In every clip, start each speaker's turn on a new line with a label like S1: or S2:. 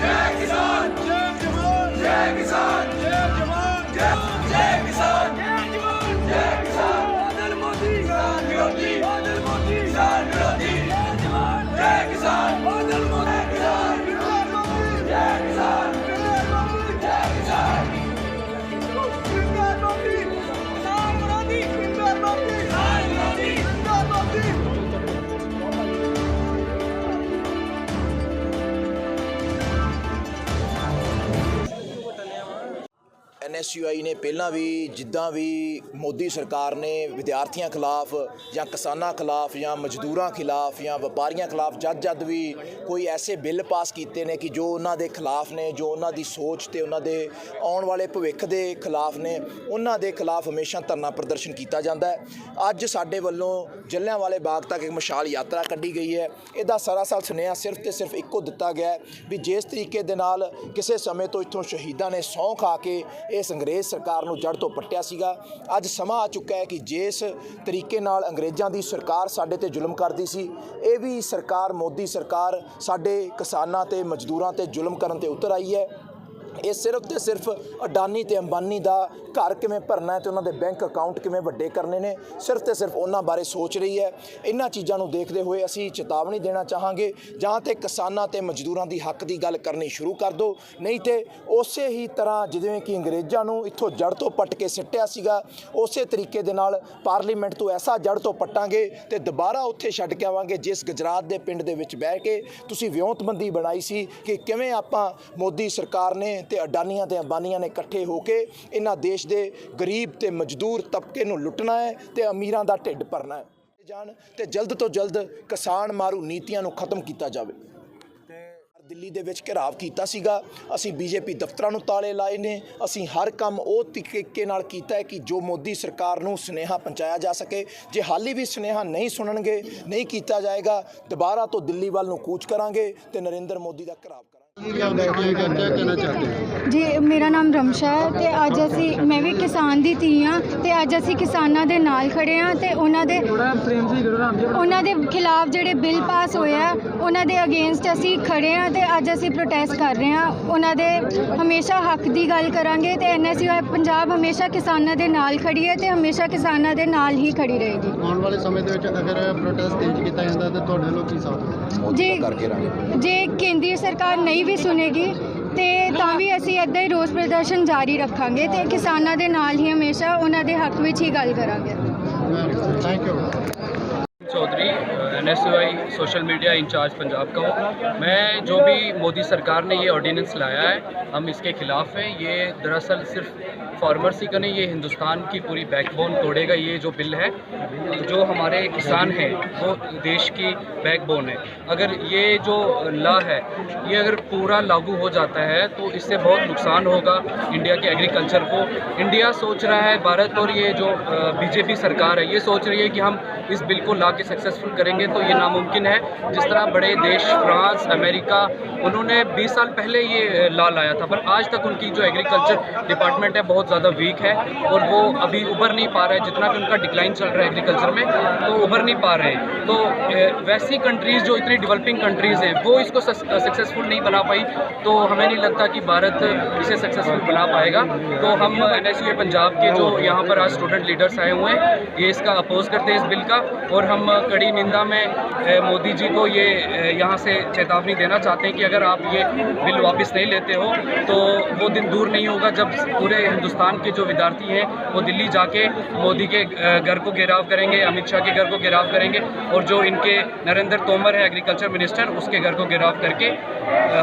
S1: Jack is on! Jack is on! Jack is on! Jack is on!
S2: NSUI ਨੇ ਪਹਿਲਾਂ ਵੀ ਜਿੱਦਾਂ ਵੀ ਮੋਦੀ ਸਰਕਾਰ ਨੇ ਵਿਦਿਆਰਥੀਆਂ ਖਿਲਾਫ ਜਾਂ ਕਿਸਾਨਾਂ ਖਿਲਾਫ ਜਾਂ ਮਜ਼ਦੂਰਾਂ ਖਿਲਾਫ ਜਾਂ ਵਪਾਰੀਆਂ ਖਿਲਾਫ ਜਦ ਜਦ ਵੀ ਕੋਈ ਐਸੇ ਬਿੱਲ ਪਾਸ ਕੀਤੇ ਨੇ ਕਿ ਜੋ ਉਹਨਾਂ ਦੇ ਖਿਲਾਫ ਨੇ, ਜੋ ਉਹਨਾਂ ਦੀ ਸੋਚ ਤੇ ਉਹਨਾਂ ਦੇ ਆਉਣ ਵਾਲੇ ਭਵਿੱਖ ਦੇ ਖਿਲਾਫ ਨੇ, ਉਹਨਾਂ ਦੇ ਖਿਲਾਫ ਹਮੇਸ਼ਾ ਧਰਨਾ ਪ੍ਰਦਰਸ਼ਨ ਕੀਤਾ ਜਾਂਦਾ ਹੈ। ਅੱਜ ਸਾਡੇ ਵੱਲੋਂ ਜਲਿਆਂਵਾਲੇ ਬਾਗ ਤੱਕ ਇੱਕ ਮਸ਼ਾਲ ਯਾਤਰਾ ਕੱਢੀ ਗਈ ਹੈ। ਇਹਦਾ ਸਾਰਾ ਸਾਲ ਸੁਨੇਹਾ ਸਿਰਫ ਤੇ ਸਿਰਫ ਇੱਕੋ ਦਿੱਤਾ ਗਿਆ ਵੀ ਜਿਸ ਤਰੀਕੇ ਦੇ ਨਾਲ ਕਿਸੇ ਸਮੇਂ ਤੋਂ ਇੱਥੋਂ ਸ਼ਹੀਦਾਂ ਨੇ ਸਹੁੰ ਖਾ ਕੇ ਇਸ ਅੰਗਰੇਜ਼ ਸਰਕਾਰ ਨੂੰ ਜੜ ਤੋਂ ਪੱਟਿਆ ਸੀਗਾ। ਅੱਜ ਸਮਾਂ ਆ ਚੁੱਕਾ ਹੈ ਕਿ ਜਿਸ ਤਰੀਕੇ ਨਾਲ ਅੰਗਰੇਜ਼ਾਂ ਦੀ ਸਰਕਾਰ ਸਾਡੇ ਤੇ ਜ਼ੁਲਮ ਕਰਦੀ ਸੀ, ਇਹ ਵੀ ਸਰਕਾਰ, ਮੋਦੀ ਸਰਕਾਰ ਸਾਡੇ ਕਿਸਾਨਾਂ ਤੇ ਮਜ਼ਦੂਰਾਂ ਤੇ ਜ਼ੁਲਮ ਕਰਨ ਤੇ ਉਤਰ ਆਈ ਹੈ। ਇਹ ਸਿਰਫ ਤੇ ਸਿਰਫ ਅਡਾਨੀ ਤੇ ਅੰਬਾਨੀ ਦਾ ਘਰ ਕਿਵੇਂ ਭਰਨਾ ਹੈ ਤੇ ਉਹਨਾਂ ਦੇ ਬੈਂਕ ਅਕਾਊਂਟ ਕਿਵੇਂ ਵੱਡੇ ਕਰਨੇ ਨੇ, ਸਿਰਫ ਤੇ ਸਿਰਫ ਉਹਨਾਂ ਬਾਰੇ ਸੋਚ ਰਹੀ ਹੈ। ਇਹਨਾਂ ਚੀਜ਼ਾਂ ਨੂੰ ਦੇਖਦੇ ਹੋਏ ਅਸੀਂ ਚੇਤਾਵਨੀ ਦੇਣਾ ਚਾਹਾਂਗੇ। ਜਾਂ ਤੇ ਕਿਸਾਨਾਂ ਤੇ ਮਜ਼ਦੂਰਾਂ ਦੀ ਹੱਕ ਦੀ ਗੱਲ ਕਰਨੀ ਸ਼ੁਰੂ ਕਰ ਦਿਓ ਨਹੀਂ ਤੇ ਉਸੇ ਹੀ ਤਰ੍ਹਾਂ ਜਿਵੇਂ ਕਿ ਅੰਗਰੇਜ਼ਾਂ ਨੂੰ ਇੱਥੋਂ ਜੜ ਤੋਂ ਪੱਟ ਕੇ ਸਿੱਟਿਆ ਸੀਗਾ, ਉਸੇ ਤਰੀਕੇ ਦੇ ਨਾਲ ਪਾਰਲੀਮੈਂਟ ਤੋਂ ਐਸਾ ਜੜ ਤੋਂ ਪੱਟਾਂਗੇ ਤੇ ਦੁਬਾਰਾ ਉੱਥੇ ਛੱਡ ਕੇ ਆਵਾਂਗੇ, ਜਿਸ ਗੁਜਰਾਤ ਦੇ ਪਿੰਡ ਦੇ ਵਿੱਚ ਬਹਿ ਕੇ ਤੁਸੀਂ ਵਿਉਂਤਬੰਦੀ ਬਣਾਈ ਸੀ ਕਿ ਕਿਵੇਂ ਆਪਾਂ ਮੋਦੀ ਸਰਕਾਰ ਨੇ ਤੇ ਅਡਾਨੀਆਂ ਤੇ ਅੰਬਾਨੀਆਂ ਨੇ ਇਕੱਠੇ ਹੋ ਕੇ ਇਹਨਾਂ ਦੇਸ਼ ਦੇ ਗਰੀਬ ਤੇ ਮਜ਼ਦੂਰ ਤਬਕੇ ਨੂੰ ਲੁੱਟਣਾ ਹੈ ਤੇ ਅਮੀਰਾਂ ਦਾ ਢਿੱਡ ਭਰਨਾ ਹੈ। ਜਾਣ ਤੇ ਜਲਦ ਤੋਂ ਜਲਦ ਕਿਸਾਨ ਮਾਰੂ ਨੀਤੀਆਂ ਨੂੰ ਖਤਮ ਕੀਤਾ ਜਾਵੇ। ਦਿੱਲੀ ਦੇ ਵਿੱਚ ਘਿਰਾਵ ਕੀਤਾ ਸੀਗਾ। ਅਸੀਂ ਬੀਜੇਪੀ ਦਫ਼ਤਰਾਂ ਨੂੰ ਤਾਲੇ ਲਾਏ ਨੇ। ਅਸੀਂ ਹਰ ਕੰਮ ਉਹ ਤਰੀਕੇ ਨਾਲ ਕੀਤਾ ਹੈ ਕਿ ਜੋ ਮੋਦੀ ਸਰਕਾਰ ਨੂੰ ਸੁਨੇਹਾ ਪਹੁੰਚਾਇਆ ਜਾ ਸਕੇ। ਜੇ ਹਾਲੀ ਵੀ ਸੁਨੇਹਾ ਨਹੀਂ ਸੁਣਨਗੇ ਨਹੀਂ ਕੀਤਾ ਜਾਏਗਾ ਦੁਬਾਰਾ ਤੋਂ ਦਿੱਲੀ ਵੱਲ ਨੂੰ ਕੂਚ ਕਰਾਂਗੇ ਤੇ ਨਰਿੰਦਰ ਮੋਦੀ ਦਾ ਘਿਰਾਵ
S3: ਜੀ ਮੇਰਾ ਨਾਮ ਰਮਸ਼ਾ ਹੈ ਤੇ ਅੱਜ ਅਸੀਂ ਮੈਂ ਵੀ ਕਿਸਾਨ ਦੀ ਧੀ ਹਾਂ ਤੇ ਅੱਜ ਅਸੀਂ ਕਿਸਾਨਾਂ ਦੇ ਨਾਲ ਖੜੇ ਹਾਂ ਤੇ ਉਹਨਾਂ ਦੇ ਉਹਨਾਂ ਦੇ ਖਿਲਾਫ ਜਿਹੜੇ ਬਿੱਲ ਪਾਸ ਹੋਏ ਆ ਉਹਨਾਂ ਦੇ ਅਗੇਂਸਟ ਅਸੀਂ ਖੜੇ ਹਾਂ ਤੇ ਅੱਜ ਅਸੀਂ ਪ੍ਰੋਟੈਸਟ ਕਰ ਰਹੇ ਹਾਂ। ਉਹਨਾਂ ਦੇ ਹਮੇਸ਼ਾ ਹੱਕ ਦੀ ਗੱਲ ਕਰਾਂਗੇ ਤੇ ਐਨਐਸਯੂ ਪੰਜਾਬ ਹਮੇਸ਼ਾ ਕਿਸਾਨਾਂ ਦੇ ਨਾਲ ਖੜੀ ਹੈ ਤੇ ਹਮੇਸ਼ਾ ਕਿਸਾਨਾਂ ਦੇ ਨਾਲ ਹੀ ਖੜੀ ਰਹੇਗੀ।
S4: ਆਉਣ ਵਾਲੇ ਸਮੇਂ ਦੇ ਵਿੱਚ ਅਗਰ ਪ੍ਰੋਟੈਸਟ ਤੇਜ਼ ਕੀਤਾ ਜਾਂਦਾ ਤਾਂ ਤੁਹਾਡੇ ਵੱਲੋਂ ਕੀ ਸਾਥ
S3: ਜੇ
S2: ਦਾ ਕਰਕੇ ਰਾਂਗੇ
S3: ਜੇ ਕੇਂਦਰੀ ਸਰਕਾਰ ਨਹੀਂ ਵੀ ਸੁਨੇਗੀ ਤੇ ਤਾਂ ਵੀ ਅਸੀਂ ਇਦਾਂ ਹੀ ਰੋਸ ਪ੍ਰਦਰਸ਼ਨ ਜਾਰੀ ਰੱਖਾਂਗੇ ਤੇ ਕਿਸਾਨਾਂ ਦੇ ਨਾਲ ਹੀ ਹਮੇਸ਼ਾ ਉਹਨਾਂ ਦੇ ਹੱਕ ਵਿੱਚ ਹੀ ਗੱਲ ਕਰਾਂਗੇ।
S5: Chaudhary N S social media incharge Punjab का हूँ। मैं जो भी मोदी सरकार ने ये ऑर्डिनेंस लाया है, हम इसके खिलाफ हैं। ये दरअसल सिर्फ़ फार्मर्स ही का नहीं, ये हिंदुस्तान की पूरी बैकबोन तोड़ेगा ये जो बिल है। जो हमारे किसान हैं, वो देश की बैकबोन है। अगर ये जो ला है, ये अगर पूरा लागू हो जाता है तो इससे बहुत नुकसान होगा इंडिया के एग्रीकल्चर को। इंडिया सोच रहा है, भारत और ये जो बीजेपी सरकार है, ये सोच रही है कि हम इस बिल को ला के सक्सेसफुल करेंगे तो ये नामुमकिन है। जिस तरह बड़े देश फ्रांस, अमेरिका, उन्होंने 20 साल पहले ये लॉ लाया था, पर आज तक उनकी जो एग्रीकल्चर डिपार्टमेंट है, बहुत ज़्यादा वीक है और वो अभी उभर नहीं पा रहा है। जितना भी उनका डिक्लाइन चल रहा है एग्रीकल्चर में तो उभर नहीं पा रहे हैं। तो वैसी कंट्रीज़ जो इतनी डेवलपिंग कंट्रीज़ हैं, वो इसको सक्सेसफुल नहीं बना पाई। तो हमें नहीं लगता कि भारत इसे सक्सेसफुल बना पाएगा। तो हम एन पंजाब के जो यहाँ पर आज स्टूडेंट लीडर्स आए हुए हैं, ये इसका अपोज करते हैं इस बिल का और हम कड़ी निंदा में ए, मोदी जी को ये यहाँ से चेतावनी देना चाहते हैं कि अगर आप ये बिल वापस नहीं लेते हो तो वो दिन दूर नहीं होगा जब पूरे हिंदुस्तान के जो विद्यार्थी हैं वो दिल्ली जाके मोदी के घर को घेराव करेंगे अमित शाह के घर को घेराव करेंगे और जो इनके नरेंद्र तोमर है एग्रीकल्चर मिनिस्टर उसके घर को घेराव करके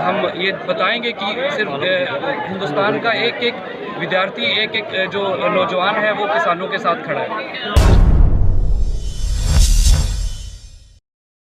S5: हम ये बताएँगे कि सिर्फ़ हिंदुस्तान का एक एक विद्यार्थी एक एक जो नौजवान है वो किसानों के साथ खड़ा है।